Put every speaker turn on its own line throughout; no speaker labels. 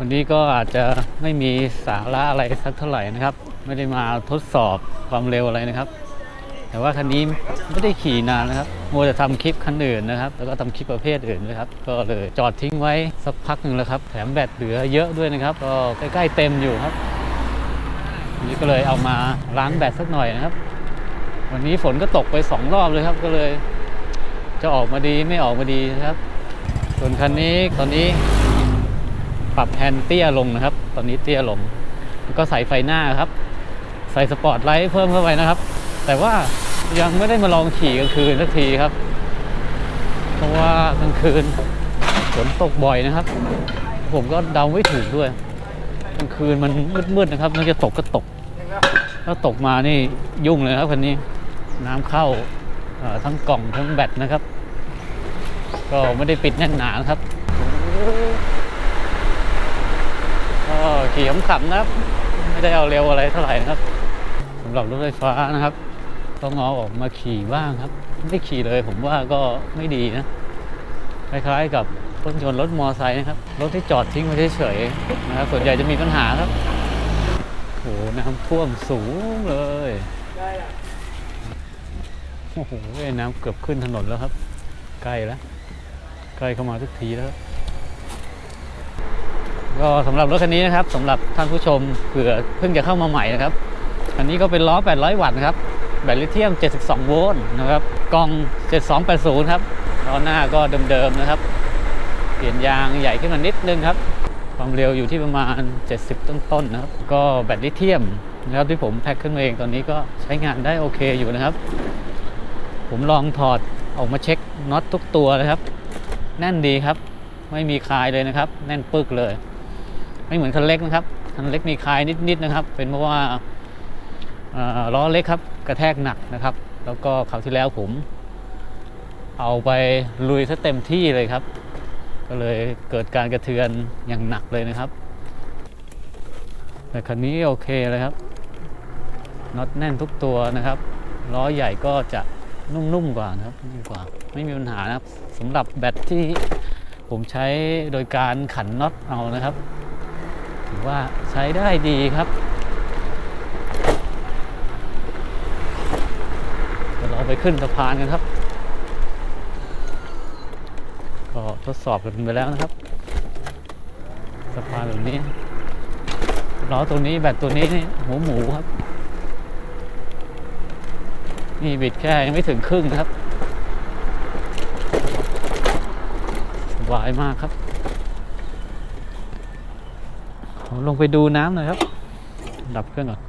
วันนี้ก็อาจจะไม่มีสาระอะไรสักเท่าไหร่นะครับ ไม่ได้มาทดสอบความเร็วอะไรนะครับ แต่ว่าคันนี้ไม่ได้ขี่นานนะครับมัวแต่ทำคลิปคันอื่นนะครับ แล้วก็ทำคลิปประเภทอื่นนะครับ ก็เลยจอดทิ้งไว้สักพักหนึ่งแล้วครับ แถมแบตเหลือเยอะด้วยนะครับ ก็ใกล้ๆเต็มอยู่ครับวันนี้ก็เลยเอามาล้างแบตสักหน่อยนะครับ วันนี้ฝนก็ตกไปสองรอบเลยครับ ก็เลย จะออกมาดีไม่ออกมาดีนะครับ ส่วนคันนี้ตอนนี้ ปรับแฮนด์เตี้ยลงนะครับ ตอนนี้เตี้ยลง ก็ใส่ไฟหน้าครับ ใส่สปอตไลท์เพิ่มเข้าไปนะครับ แต่ว่ายังไม่ได้มาลองขี่กลางคืนสักทีครับ เพราะว่ากลางคืนฝนตกบ่อยนะครับ ผมก็เดาไม่ถูกด้วยกลางคืนมันมืดๆนะครับ มันจะตกก็ตก ถ้าตกมานี่ยุ่งเลยครับคันนี้ น้ำเข้าทั้งกล่องทั้งแบตนะครับ ก็ไม่ได้ปิดแน่นหนานครับ ขี่ขำๆนะครับ ไม่ได้เอาเร็วอะไรเท่าไหร่นะครับสำหรับรถไฟฟ้านะครับ ต้องเอาออกมาขี่บ้างครับ ไม่ขี่เลยผมว่าก็ไม่ดีนะคล้ายๆกับรถยนต์รถมอเตอร์ไซค์นะครับรถที่จอดทิ้งไว้เฉยๆนะครับส่วนใหญ่จะมีปัญหาครับโอ้โหน้ำท่วมสูงเลยโอ้โหน้ำเกือบขึ้นถนนแล้วครับ ใกล้แล้วใกล้เข้ามาทุกทีแล้ว ก็สำหรับรถคันนี้นะครับสำหรับท่านผู้ชมเผื่อเพิ่งจะเข้ามาใหม่นะครับอันนี้ก็เป็นล้อ 800 วัตต์นะครับแบตลิเธียม 72 โวลต์นะครับกล้อง 7280 ครับล้อหน้าก็เดิมๆนะครับ เปลี่ยนยางใหญ่ขึ้นมานิดนึงครับ ความเร็วอยู่ที่ประมาณ 70 ต้นๆนะครับ ก็แบตลิเธียมนะครับที่ผมแพ็คขึ้นมาเองตอนนี้ก็ใช้งานได้โอเคอยู่นะครับ ผมลองถอดออกมาเช็คน็อตทุกตัวนะครับ แน่นดีครับ ไม่มีคลายเลยนะครับ แน่นปึกเลย ไม่เหมือนคันเล็กนะครับคันเล็กมีคลายนิดๆนะครับ เป็นเพราะว่าล้อเล็กครับกระแทกหนักนะครับ แล้วก็คราวที่แล้วผม เอาไปลุยซะเต็มที่เลยครับ ก็เลยเกิดการกระเทือนอย่างหนักเลยนะครับ แต่คันนี้โอเคเลยครับน็อตแน่นทุกตัวนะครับล้อใหญ่ก็จะนุ่มๆกว่านะครับนุ่มกว่าไม่มีปัญหานะครับสำหรับแบตที่ผมใช้โดยการขันน็อตเอานะครับ ถือว่าใช้ได้ดีครับเดี๋ยวเราไปขึ้นสะพานกันครับ ก็ทดสอบกันไปแล้วนะครับสะพานแบบนี้ล้อตัวนี้แบตตัวนี้นี่หัวหมูครับ นี่บิดแค่ยังไม่ถึงครึ่งครับสบายมากครับผม ลงไปดูน้ำหน่อยครับ ดับเครื่องก่อน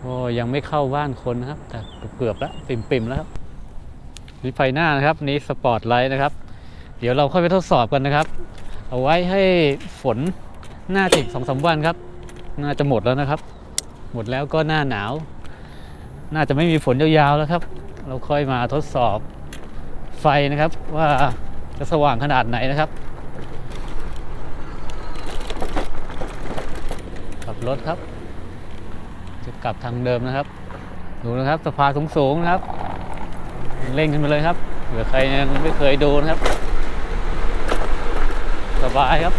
โอ้ยังไม่เข้าบ้านคนนะครับ แต่เกือบแล้วปิ่มๆแล้วครับนี่ไฟหน้านะครับนี่สปอร์ตไลท์นะครับ เดี๋ยวเราค่อยไปทดสอบกันนะครับ เอาไว้ให้ฝนหน่าจะอีกสองสามวันครับ น่าจะหมดแล้วนะครับ หมดแล้วก็หน้าหนาว น่าจะไม่มีฝนยาวๆแล้วครับ เราค่อยมาทดสอบไฟนะครับว่าจะสว่างขนาดไหนนะครับขับ รถครับ จะกลับทางเดิมนะครับ ดูนะครับสะพานสูงๆนะครับ เร่งขึ้นมาเลยครับเผื่อใครยังไม่เคยดูนะครับ สบายครับ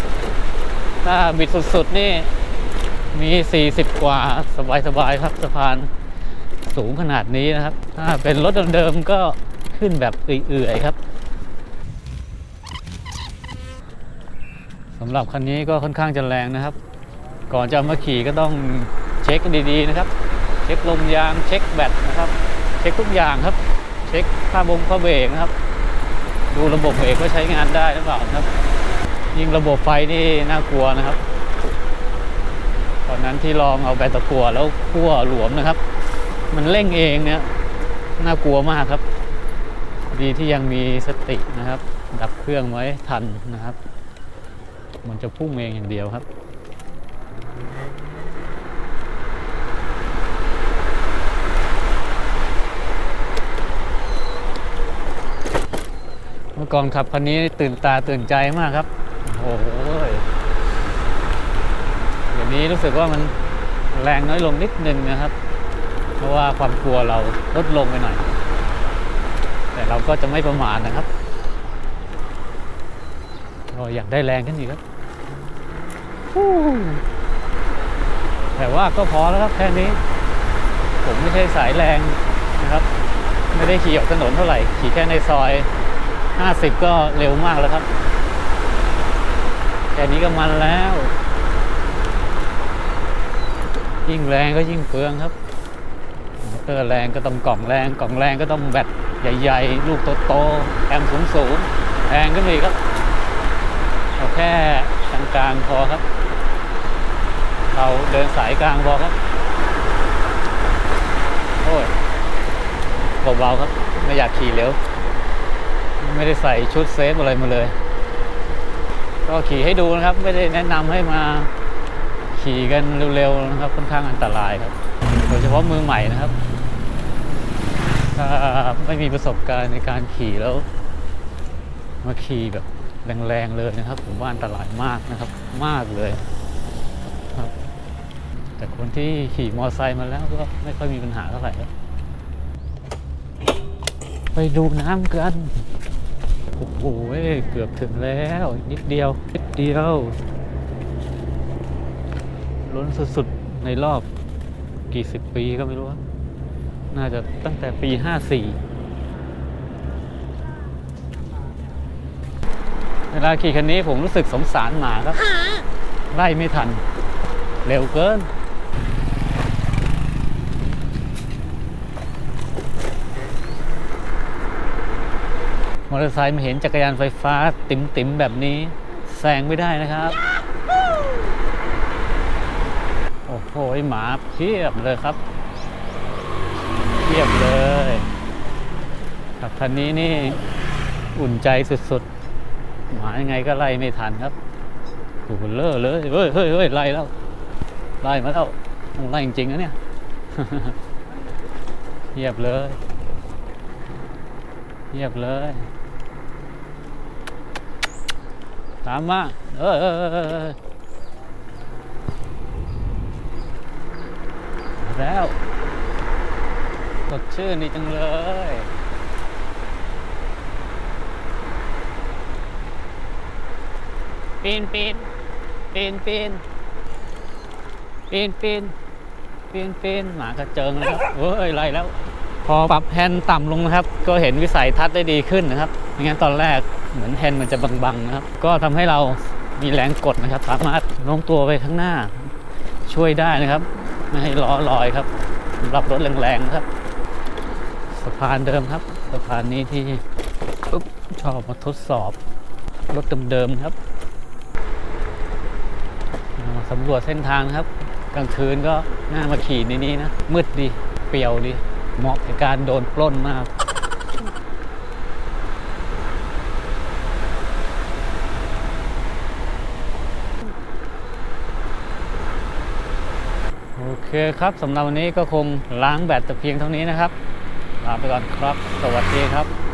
ถ้าบิดสุดๆนี่มี 40 กว่าสบายๆครับสะพานสูงขนาดนี้นะครับ ถ้าเป็นรถเดิมๆก็ขึ้นแบบเอื่อยๆครับสำหรับคันนี้ก็ค่อนข้างจะแรงนะครับ ก่อนจะมาขี่ก็ต้องเช็คดีๆนะครับ เช็คลมยางเช็คแบตนะครับ เช็คทุกอย่างครับ เช็คผ้าบงผ้าเบรกนะครับ ดูระบบเบรกว่าใช้งานได้หรือเปล่านะครับ ยิ่งระบบไฟนี่น่ากลัวนะครับตอนนั้นที่ลองเอาแบตตะกัวแล้วขั้วหลวมนะครับ มันเร่งเองเนี่ยน่ากลัวมากครับ ดีที่ยังมีสตินะครับ ดับเครื่องไว้ทันนะครับ มันจะพุ่งเองอย่างเดียวครับ ก่อนขับคันนี้ตื่นตาตื่นใจมากครับ โอ้โหเดี๋ยวนี้รู้สึกว่ามันแรงน้อยลงนิดนึงนะครับ เพราะว่าความกลัวเราลดลงไปหน่อย แต่เราก็จะไม่ประมาทนะครับก็อยากได้แรงขึ้นอีกครับแต่ว่าก็พอแล้วครับแค่นี้ ผมไม่ใช่สายแรงนะครับ ไม่ได้ขี่ออกถนนเท่าไหร่ ขี่แค่ในซอย 50 ก็เร็วมากแล้วครับแค่นี้ก็มันแล้ว ยิ่งแรงก็ยิ่งเปลืองครับมอเตอร์แรงก็ต้องกล่องแรงกล่องแรงก็ต้องแบตใหญ่ๆ ลูกโตๆแอมป์สูงๆแพงขึ้นไปอีครับเอาแค่กลางๆพอครับ เราเดินสายกลางพอครับโอ้ยเบาๆครับ ไม่อยากขี่เร็ว ไม่ได้ใส่ชุดเซฟอะไรมาเลย ก็ขี่ให้ดูนะครับ ไม่ได้แนะนำให้มาขี่กันเร็วๆนะครับค่อนข้างอันตรายครับ โดยเฉพาะมือใหม่นะครับ ถ้าไม่มีประสบการณ์ในการขี่แล้ว มาขี่แบบแรงๆเลยนะครับ ผมว่าอันตรายมากนะครับ มากเลยครับ แต่คนที่ขี่มอเตอร์ไซค์มาแล้วก็ไม่ค่อยมีปัญหาเท่าไหร่ครับไปดูน้ำกัน โอ้โหเกือบถึงแล้ว นิดเดียว นิดเดียว ล้นสุดๆ ในรอบกี่สิบปีก็ไม่รู้ครับน่าจะตั้งแต่ปี 54 เวลาขี่คันนี้ผมรู้สึกสงสารหมาครับ ไล่ไม่ทัน เร็วเกิน มอเตอร์ไซค์มาเห็นจักรยานไฟฟ้าติ๋มๆแบบนี้แซงไม่ได้นะครับ โอ้โหหมาเพียบเลยครับเพียบเลยกับคันนี้นี่อุ่นใจสุดๆ หมายังไงก็ไล่ไม่ทันครับถูกเลอะเลยเฮ้ยเฮ้ยเฮ้ยไล่แล้ว ไล่มาแล้วต้องไล่จริงๆนะเนี่ยเพียบเลยเพียบเลย ตามมาเออเออเออแล้วสดชื่นดีจังเลย ปีนปีนปีนปีนปีนปีนปีนปีนหมากระเจิงเลยครับเฮ้ยไล่แล้ว พอปรับแฮนด์ต่ำลงนะครับ ก็เห็นวิสัยทัศน์ได้ดีขึ้นนะครับไม่งั้นตอนแรก เหมือนแฮนด์มันจะบังๆนะครับ ก็ทำให้เรามีแรงกดนะครับ สามารถโน้มตัวไปข้างหน้า ช่วยได้นะครับ ไม่ให้ล้อลอยครับสำหรับรถแรงๆนะครับสะพานเดิมครับสะพานนี้ที่ชอบมาทดสอบ รถเดิมๆครับสำรวจเส้นทางครับ กลางคืนก็น่ามาขี่ในนี้นะมืดดีเปลี่ยวดีเหมาะกับการโดนปล้นมาก เคครับสำหรับวันนี้ก็คงล้างแบตแต่เพียงเท่านี้นะครับลาไปก่อนครับ สวัสดีครับ「